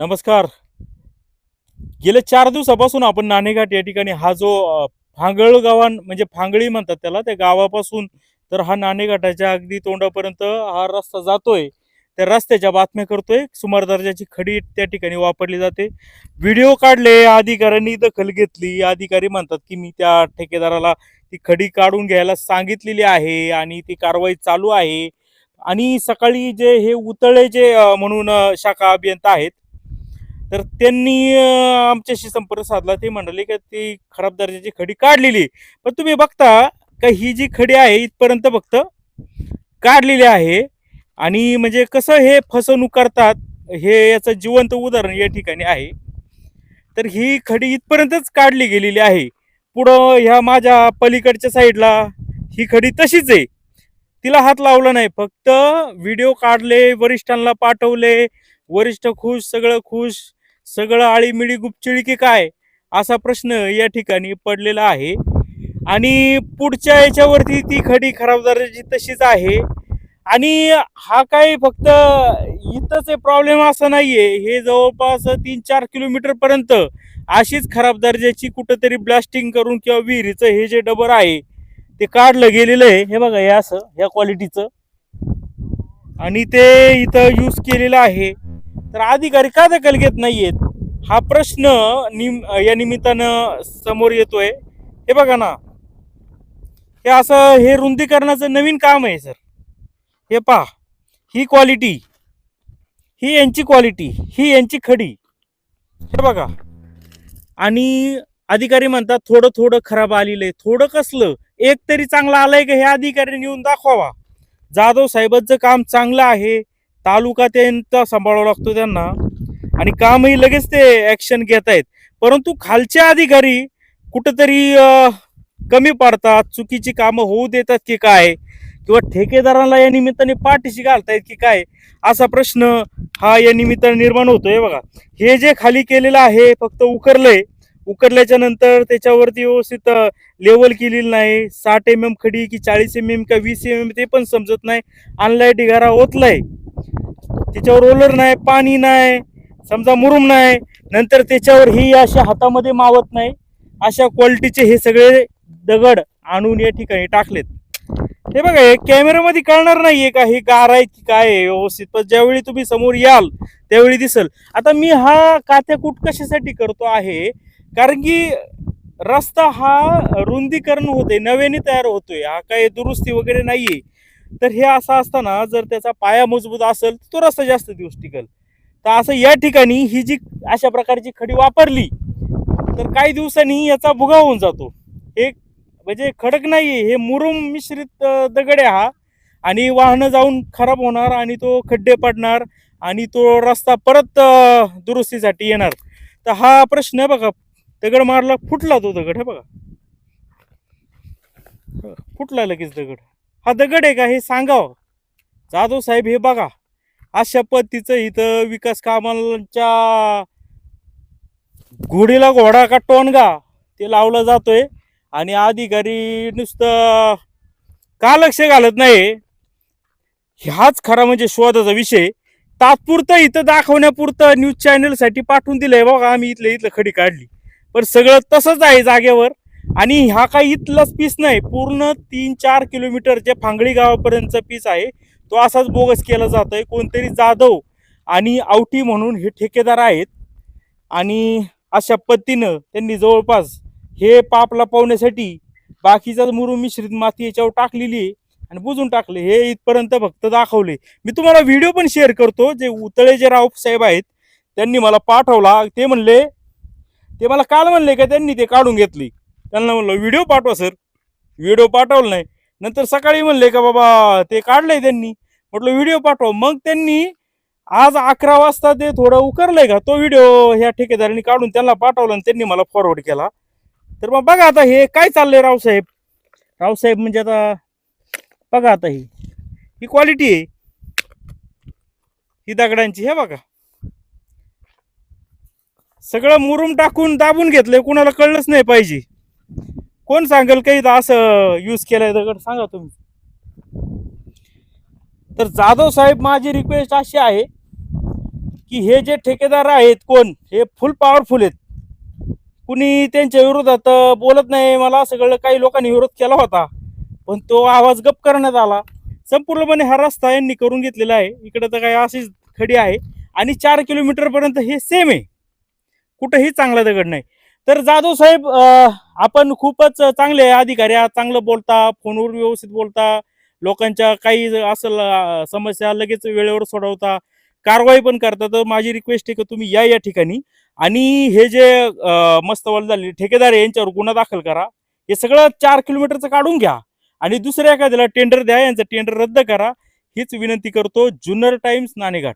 नमस्कार. गेल्या चार दिवसापासून आपण नाणेघाट या ठिकाणी हा जो फांगळ गावान म्हणजे फांगळी म्हणतात त्याला त्या गावापासून तर हा नाणेघाटाच्या अगदी तोंडापर्यंत हा रस्ता जातोय. त्या रस्त्याच्या बातम्या करतोय. सुमार दर्जाची खडी त्या ठिकाणी वापरली जाते. व्हिडिओ काढले अधिकाऱ्यांनी दखल घेतली. अधिकारी म्हणतात की मी त्या ठेकेदाराला ती खडी काढून घ्यायला सांगितलेली आहे आणि ती कारवाई चालू आहे. आणि सकाळी जे हे उतळे जे म्हणून शाखा अभियंता आहेत तर त्यांनी आमच्याशी संपर्क साधला. ते म्हणाले की ती खराब दर्जाची खडी काढलेली आहे. पण तुम्ही बघता का ही जी खडी आहे इथपर्यंत फक्त काढलेली आहे. आणि म्हणजे कसं हे फसवणूक करतात हे याचं जिवंत उदाहरण या ठिकाणी आहे. तर ही खडी इथपर्यंतच काढली गेलेली आहे. पुढं ह्या माझ्या पलीकडच्या साईडला ही खडी तशीच आहे. तिला हात लावला नाही. फक्त व्हिडिओ काढले वरिष्ठांना पाठवले. वरिष्ठ खुश सगळं खुश. सगळं आळीमिळी गुपचिळी की काय? असा प्रश्न या ठिकाणी पडलेला आहे. आणि पुढच्या याच्यावरती ती खडी खराब दर्जाची तशीच आहे. आणि हा काही फक्त इथंच प्रॉब्लेम असं नाहीये. हे जवळपास तीन चार किलोमीटर पर्यंत अशीच खराब दर्जाची कुठंतरी ब्लास्टिंग करून किंवा विहिरीचं हे जे डबर आहे ते काढलं गेलेलं आहे. हे बघा हे असं ह्या क्वालिटीचं आणि ते इथं यूज केलेलं आहे. तर अधिकारी का दखल घेत नाहीयेत? हा प्रश्न निम या निमित्तानं समोर येतोय. हे बघा ना. हे असं हे रुंदीकरणाचं नवीन काम आहे सर. हे पहा. ही क्वालिटी ही यांची क्वालिटी ही यांची खडी. हे बघा. आणि अधिकारी म्हणतात थोडं थोडं खराब आलेलं आहे. थोडं कसलं? एक तरी चांगलं आलाय का हे अधिकाऱ्यांनी येऊन दाखवावा. जाधव साहेबांचं काम चांगलं आहे तालुका त्यांचा सांभाळावा लागतो त्यांना. आणि कामही लगेच ते ऍक्शन घेत आहेत. परंतु खालचे अधिकारी कुठंतरी कमी पडतात चुकीची कामं होऊ देतात की काय? किंवा ठेकेदारांना या निमित्ताने पाठीशी घालतायत की काय? असा प्रश्न हा या निमित्ताने निर्माण होतोय बघा. हे जे खाली केलेलं आहे फक्त उकरलंय उकडल्याच्या नंतर त्याच्यावरती व्यवस्थित लेवल केलेली नाही. साठ एम एम खडी की चाळीस एम एम का वीस एम एम ते पण समजत नाही. आणलाय ढिगारा ओतलाय. त्याच्यावर रोलर नाही पाणी नाही समजा मुरुम नाही. नंतर त्याच्यावर ही अशा हातामध्ये मावत नाही. अशा क्वालिटीचे हे सगळे दगड आणून या ठिकाणी टाकलेत. हे बघा हे कॅमेऱ्यामध्ये कळणार नाहीये का हे गार आहे की काय आहे व्यवस्थित. पण ज्यावेळी तुम्ही समोर याल त्यावेळी दिसल. आता मी हा कात्याकूट कशासाठी करतो आहे? कारण की रस्ता हा रुंदीकरण होते नव्याने तयार होतोय हा काही दुरुस्ती वगैरे नाहीये. तर हे असं असताना जर त्याचा पाया मजबूत असेल तर तो रस्ता जास्त दिवस टिकल. तर असं या ठिकाणी ही जी अशा प्रकारची खडी वापरली तर काही दिवसांनी याचा भुगा होऊन जातो. हे म्हणजे खडक नाही हे मुरुम मिश्रित दगड आहे हा. आणि वाहनं जाऊन खराब होणार आणि तो खड्डे पडणार आणि तो रस्ता परत दुरुस्तीसाठी येणार. तर हा प्रश्न बघा दगड मारला फुटला तो दगड हे बघा. फुटला लगेच दगड. हा दगड आहे का हे सांगावं. जाधव साहेब हे बघा. अशा पद्धतीचं इथं विकास कामांच्या घोडीला घोडा का टोनगा ते लावला जातोय. आणि अधिकारी नुसतं का लक्ष घालत नाही? ह्याच खरा म्हणजे शोधाचा विषय. तात्पुरतं इथं दाखवण्यापुरतं न्यूज चॅनलसाठी पाठवून दिलंय बघा आम्ही इथलं इथलं खडी काढली. पण सगळं तसंच आहे जागेवर. आणि हा काही इथलाच पीस नाही पूर्ण तीन चार किलोमीटर जे फांगळी गावापर्यंतचा पीस आहे तो असाच बोगस केला जातोय कोणतरी जाधव आणि आवटी म्हणून हे ठेकेदार आहेत. आणि अशा पद्धतीनं त्यांनी जवळपास हे पाप लपवण्यासाठी बाकीचा मुरू मिश्रित माती याच्यावर टाकलेली आहे आणि बुजून टाकले. हे इथपर्यंत फक्त दाखवले. मी तुम्हाला व्हिडिओ पण शेअर करतो जे उतळे जे राव साहेब आहेत त्यांनी मला पाठवला. ते म्हणले ते मला काल म्हणले का त्यांनी ते काढून घेतली. त्यांना म्हणलं व्हिडिओ पाठवा सर. व्हिडिओ पाठवला नाही. नंतर सकाळी म्हणले का बाबा ते काढलंय त्यांनी. म्हटलं व्हिडिओ पाठवा. मग त्यांनी आज अकरा वाजता ते थोडं उकरलंय का तो व्हिडिओ ह्या ठेकेदारांनी काढून त्यांना पाठवला आणि त्यांनी मला फॉरवर्ड केला. तर मग बघा आता हे काय चाललंय रावसाहेब. रावसाहेब म्हणजे आता बघा आता ही. ही क्वालिटी आहे. ही दगडांची हे बघा. सगळं मुरुम टाकून दाबून घेतलंय कुणाला कळलंच नाही पाहिजे. कोण सांगेल काही असं यूज केलंय दगड? सांगा तुम्ही. तर जाधव साहेब माझी रिक्वेस्ट अशी आहे की हे जे ठेकेदार आहेत कोण? हे फुल पॉवरफुल आहेत. कुणी त्यांच्या विरोधात बोलत नाही. मला असं कळलं काही लोकांनी विरोध केला होता पण तो आवाज गप करण्यात आला. संपूर्णपणे हा रस्ता यांनी करून घेतलेला आहे. इकडे तर काय अशीच खडी आहे. आणि चार किलोमीटरपर्यंत हे सेम आहे. कुठंही चांगला दगड नाही. तर जाधव साहेब आपण खूपच चांगले अधिकारी आहात चांगलं बोलता फोनवर व्यवस्थित बोलता लोकांच्या काही असं समस्या लगेच वेळेवर सोडवता कारवाई पण करता तर माझी रिक्वेस्ट आहे की तुम्ही या या ठिकाणी. आणि हे जे मस्तवाल झाले ठेकेदार यांच्यावर गुन्हा दाखल करा. हे सगळं चार किलोमीटरचं काढून घ्या. आणि दुसऱ्या एखाद्याला टेंडर द्या यांचं टेंडर रद्द करा. हीच विनंती करतो जुन्नर टाइम्स नाणेघाट.